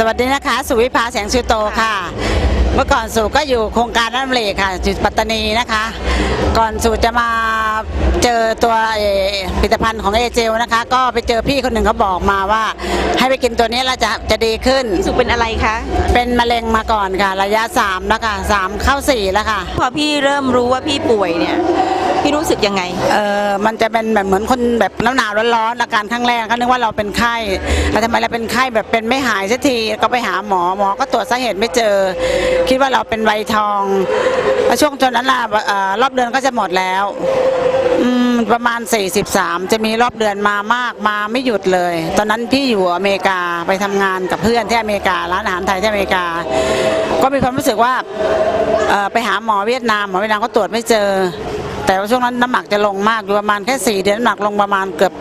สวัสดีนะคะ สุวิภาแสงสุโตค่ะ เมื่อก่อนสุก็อยู่โครงการน้ำเหลกค่ะจุดปัตตานีนะคะ ก่อนสุจะมาเจอตัวเอ่อผลิตภัณฑ์ของเอเจลนะคะ ก็ไปเจอพี่คนหนึ่งเขาบอกมาว่า ให้ไปกินตัวนี้แล้วจะจะดีขึ้นพี่สุเป็นอะไรคะ เป็นมะเร็งมาก่อนค่ะ ระยะ3แล้วค่ะสามเข้า4แล้วค่ะ พอพี่เริ่มรู้ว่าพี่ป่วยเนี่ยพี่รู้สึกยังไง เออมันจะเป็นแบบเหมือนคนแบบน้ำหนาวร้อนๆอาการครั้งแรกเขานึกว่าเราเป็นไข้แล้วทำไมเราเป็นไข้แบบเป็นไม่หายสักทีก็ไปหาหมอหมอก็ตรวจสาเหตุไม่เจอ คิดว่าเราเป็นไวทองช่วงจนนั้นล่ะเอ่อรอบเดือนก็จะหมดแล้วประมาณ 43 จะมีรอบเดือนมามากมาไม่หยุดเลย ตอนนั้นพี่อยู่อเมริกาไปทำงานกับเพื่อนที่อเมริการ้านอาหารไทยที่อเมริกา ก็มีความรู้สึกว่าไปหาหมอเวียดนามหมอเวียดนามก็ตรวจไม่เจอ แต่ว่าช่วงนั้นน้ำหนักจะลงมากอยู่ประมาณแค่ 4 เดือนน้ำหนักลงประมาณเกือบ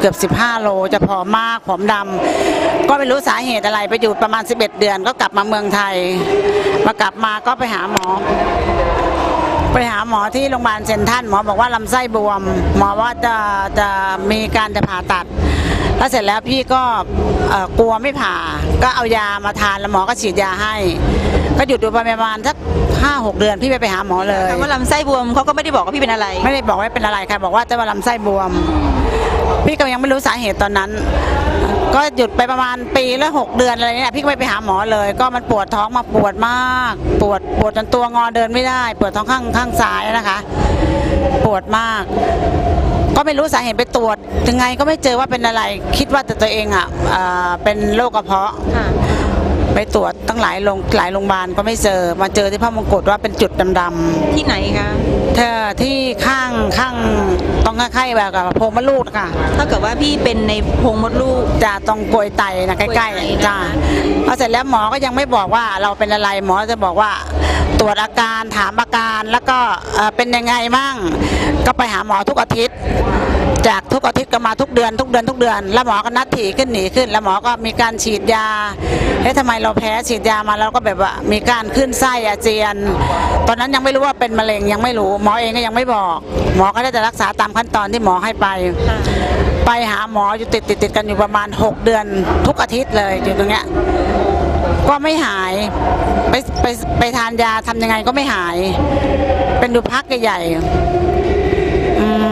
เกือบ 15 โลจะผอมมากผอมดำก็ไม่รู้สาเหตุอะไรไปอยู่ประมาณ 11 เดือนก็กลับมาเมืองไทยมากลับมาก็ไปหาหมอ ไปหาหมอที่โรงพยาบาลเซนทรันหมอบอกว่าลำไส้บวม หมอว่าจะจะมีการจะผ่าตัดแล้วเสร็จแล้วพี่ก็เอ่อกลัวไม่ผ่า ก็เอายามาทานแล้วหมอก็ฉีดยาให้ ก็หยุดดูไปประมาณสักห้าหกเดือนพี่ไปไปหาหมอเลยคำว่าลำไส้บวมเขาก็ไม่ได้บอกว่าพี่เป็นอะไร ไม่ได้บอกว่าเป็นอะไรค่ะบอกว่าจะมาลำไส้บวม พี่ก็ยังไม่รู้สาเหตุตอนนั้น ก็หยุดไปประมาณปีละหกเดือนอะไรเนี่ยพี่ก็ไม่ไปหาหมอเลย ก็มันปวดท้องมาปวดมาก ปวดปวดจนตัวงอเดินไม่ได้ ปวดท้องข้างข้างซ้ายนะคะ ปวดมาก ก็ไม่รู้สาเหตุไปตรวจยังไงก็ไม่เจอว่าเป็นอะไรคิดว่าแต่ตัวเองอะอ่าเป็นโรคกระเพาะค่ะไปตรวจตั้งหลายโรงหลายโรงพยาบาลก็ไม่เจอมาเจอที่พระมงกุฎว่าเป็นจุดดำๆที่ไหนคะ เธอที่ข้างข้างตรงข้างๆแบบกับโพรงมดลูกนะคะเท่ากับว่าพี่เป็นในโพรงมดลูก จะตรงกลวยไตนะใกกลล้วยไตๆจ้าพอเสร็จแล้วหมอก็ยังไม่บอกว่าเราเป็นอะไรหมอจะบอกว่าตรวจอาการถามอาการแล้วก็เอ่อเป็นยังไงมั่งก็ไปหาหมอทุกอาทิตย์ จากทุกอาทิตย์ก็มาทุกเดือนทุกเดือนทุกเดือน แล้วหมอก็นัดถี่ขึ้นหนีขึ้น แล้วหมอก็มีการฉีดยาเฮ้ยทำไมเราแพ้ฉีดยามาเราก็แบบว่ามีการขึ้นไส้อาเจียน ตอนนั้นยังไม่รู้ว่าเป็นมะเร็งยังไม่รู้ หมอเองก็ยังไม่บอก หมอก็ได้แต่รักษาตามขั้นตอนที่หมอให้ไป ไปหาหมออยู่ติดติดติดกันอยู่ประมาณ 6 เดือน ทุกอาทิตย์เลยอยู่ตรงเนี้ยก็ไม่หายไปไปไปทานยาทำยังไงก็ไม่หาย เป็นดูพักใหญ่ๆอืม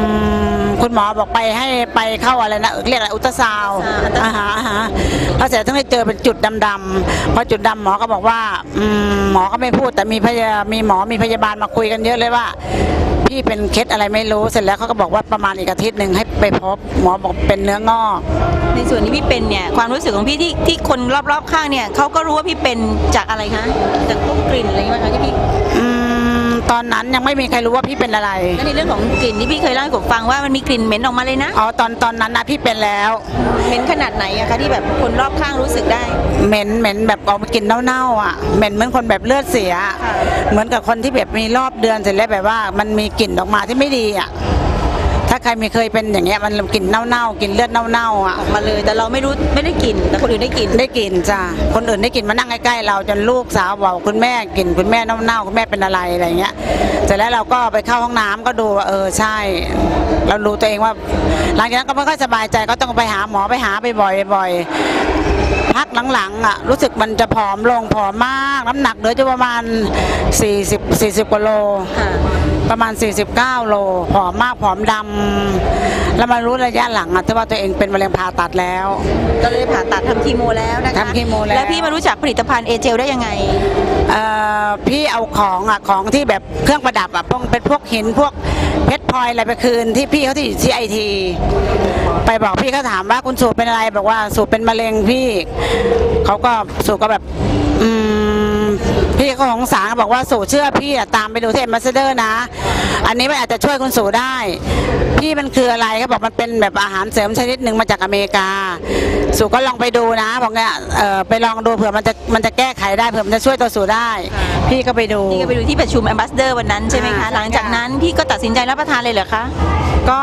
คุณหมอบอกไปให้ไปเข้าอะไรนะเรียกอะไรอุลตราซาวด์อ่าอ่าฮะอ่าฮะแล้วเสร็จต้องได้เจอเป็นจุดดำๆพอจุดดำหมอก็บอกว่าอืมหมอก็ไม่พูดแต่มีพยามีหมอมีพยาบาลมาคุยกันเยอะเลยว่า พี่เป็นเคสอะไรไม่รู้เสร็จแล้วเขาก็บอกว่าประมาณอีกอาทิตย์หนึ่งให้ไปพบหมอบอกเป็นเนื้องอกในส่วนที่พี่เป็นเนี่ยความรู้สึกของพี่ที่ที่คนรอบๆข้างเนี่ยเขาก็รู้ว่าพี่เป็นจากอะไรคะจากพวกกลิ่นอะไรอย่างเงี้ยคะที่พี่อืม ตอนนั้นยังไม่มีใครรู้ว่าพี่เป็นอะไร แล้วในเรื่องของกลิ่นที่พี่เคยเล่าให้ผมฟังว่ามันมีกลิ่นเหม็นออกมาเลยนะ อ๋อตอนตอนนั้นนะพี่เป็นแล้ว เหม็นขนาดไหนอะคะที่แบบคนรอบข้างรู้สึกได้ เหม็นเหม็นแบบออกมากลินเน่าๆอะ เหม็นเหมือนคนแบบเลือดเสียค่ะเหมือนกับคนที่แบบมีรอบเดือนเสร็จแล้วแบบว่ามันมีกลิ่นออกมาที่ไม่ดีอะถ้าใครไม่เคยเป็นอย่างเงี้ยมันกลิ่นเน่าๆกลิ่นเลือดเน่าๆอะออกมาเลย แต่เราไม่รู้ไม่ได้กลิ่นแต่คนอื่นได้กลิ่นได้กลิ่นจ้ะคนอื่นได้กลิ่นมานั่งใกล้ๆเราจนลูกสาวบอกคุณแม่กลิ่นคุณแม่เน่าๆคุณแม่เป็นอะไรอะไรเงี้ยเสร็จแล้วเราก็ไปเข้าห้องน้ำก็ดูว่าเออใช่ เรารู้ตัวเองว่า หลังจากนั้นก็ไม่ค่อยสบายใจก็ต้องไปหาหมอไปหาไปบ่อยๆบ่อยพักหลังๆอะรู้สึกมันจะผอมลงผอมมาก น้ำหนักเหลือจะประมาณ 40 40กว่าโลค่ะ ประมาณ 49 โลผอมมากผอมดำแล้วมารู้ระยะหลังอะที่ว่าตัวเองเป็นมะเร็งผ่าตัดแล้ว ก็เลยผ่าตัดทำคีโมแล้วนะคะทำคีโมแล้ว แล้วพี่มารู้จักผลิตภัณฑ์เอเจลได้ยังไงเอ่อพี่เอาของอะของที่แบบเครื่องประดับอะพวกเป็นพวกหินพวกเพชรพลอยอะไรไปคืนที่พี่เขาที่ที่ไอทีไปบอกพี่เขาถามว่าคุณสูบเป็นอะไรบอกว่าสูบเป็นมะเร็งพี่เขาก็สูบก็แบบอืมพี่เขาของสารบอกว่าสูเชื่อพี่อะตามไปดูที่เอ็มบาสเดอร์นะ อันนี้มันอาจจะช่วยคุณสูได้พี่มันคืออะไรเขาบอกมันเป็นแบบอาหารเสริมชนิดหนึ่งมาจากอเมริกา สูก็ลองไปดูนะบอกเนี่ยเออไปลองดูเผื่อมันจะมันจะแก้ไขได้เผื่อมันจะช่วยตัวสูได้ พี่ก็ไปดูพี่ก็ไปดูที่ประชุมแอมบาสเดอร์วันนั้นใช่ไหมคะอ่าหลังจากนั้นพี่ก็ตัดสินใจรับประทานเลยเหรอคะก็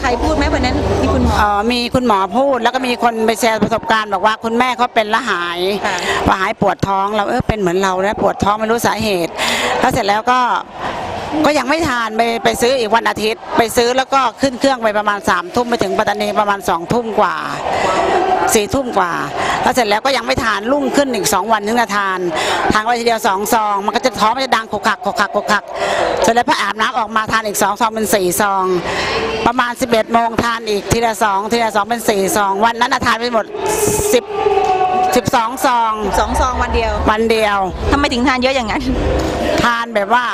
ใครพูดไหมวันนั้นที่คุณหมอเอ่อมีคุณหมอพูด แล้วก็มีคนไปแชร์ประสบการณ์บอกว่าคุณแม่เขาเป็นและหายค่ะว่าหายปวดท้องเราเออเป็นเหมือนเรานะปวดท้องไม่รู้สาเหตุแล้วเสร็จแล้วก็ ก็ยังไม่ทานไปไปซื้ออีกวันอาทิตย์ ไปซื้อแล้วก็ขึ้นเครื่องไปประมาณ3ามทุ่มไปถึงปัตตานีประมาณ2องทุ่มกว่าสี่ทุ่มกว่า แล้วเสร็จแล้วก็ยังไม่ทานรุ่งขึ้นอีก2วันถึงจะทาน ทานไปทีเดียวสองซอง มันก็จะท้องมันจะดังขกขักขกขักขกขักเสร็จแล้วพออาบน้ำออกมาทานอีกสองซองเป็นสี่ซอง ประมาณ 11โมงทานอีกทีละสองทีละสองเป็นสี่ซอง วันนั้นน่ะทานไปหมด 10 12 ซองสองซองวันเดียว วันเดียวทำไมถึงทานเยอะอย่างนั้น ทานแบบว่า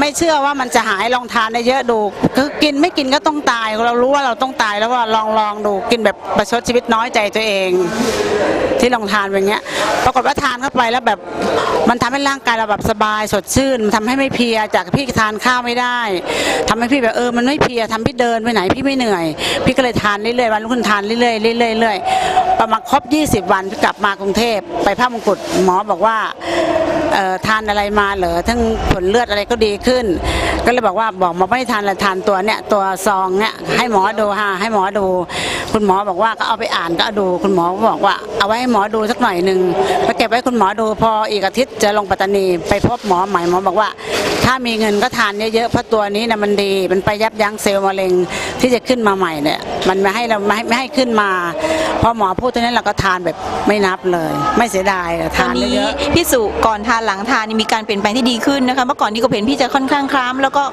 ไม่เชื่อว่ามันจะหายลองทานได้เยอะดูคือกินไม่กินก็ต้องตาย เรารู้ว่าเราต้องตายแล้วว่าลองลองดูกินแบบประชดชีวิตน้อยใจตัวเอง ที่ลองทานแบบเนี้ย ปรากฏว่าทานเข้าไปแล้วแบบมันทำให้ร่างกายเราแบบสบายสดชื่นมันทำให้ไม่เพลียจากพี่ทานข้าวไม่ได้ทำให้พี่แบบเออมันไม่เพลียทำพี่เดินไปไหนพี่ไม่เหนื่อย พี่ก็เลยทานเรื่อยๆวันรุ่งขึ้นทานเรื่อยๆเรื่อยๆเรื่อยๆประมาณครบ 20 วันพี่กลับมากรุงเทพไปพระมงกุฎหมอบอกว่า ทานอะไรมาเหรอทั้งผลเลือดอะไรก็ดีขึ้น ก็เลยบอกว่าบอกหมอไม่ทานละทานตัวเนี้ยตัวซองเนี้ยให้หมอดูฮะให้หมอดู คุณหมอบอกว่าก็เอาไปอ่านก็เอาดูคุณหมอบอกว่าเอาไว้ให้หมอดูสักหน่อยหนึ่งไปเก็บไว้คุณหมอดูพออีกอาทิตย์จะลงปัตตานี ไปพบหมอใหม่หมอบอกว่า ถ้ามีเงินก็ทานเยอะๆเพราะตัวนี้นะมันดีมันไปยับยั้งเซลล์มะเร็งที่จะขึ้นมาใหม่เนี่ยมันไม่ให้เราไม่ให้ไม่ให้ขึ้นมาพอหมอพูดตรงนั้นเราก็ทานแบบไม่นับเลย ไม่เสียดายอะตอทานนนี้เยอะพี่สุก่อนทานหลังทานนี่มีการเปลี่ยนแปลงที่ดีขึ้นนะคะเมื่อก่อนนี่ก็เห็นพี่จะค่อนข้างคล้ำแล้วก็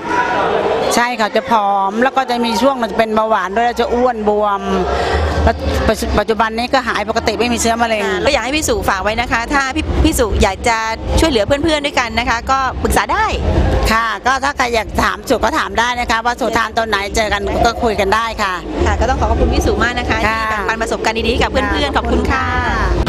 ๆใช่ค่ะจะผอมแล้วก็จะมีช่วงมันจะเป็นเบาหวานด้วยแล้วจะอ้วนบวมแล้วปัจจุปัจจุบันนี้ก็หายปกติไม่มีเชื้อมะเร็งก็อยากให้พี่สุฝากไว้นะคะ ถ้าพี่พี่สุอยากจะช่วยเหลือเพื่อนๆด้วยกันนะคะ ก็ปรึกษาได้ค่ะ ก็ถ้าใครอยากถามสุก็ถามได้นะคะ ว่าสุทานตัวไหนเจอกันก็คุยกันได้ค่ะ ค่ะ ก็ต้องขอขอบคุณพี่สุมากนะคะค่ะที่แบ่งปันประสบการณ์ดีๆให้กับเพื่อนๆขอบคุณค่ะ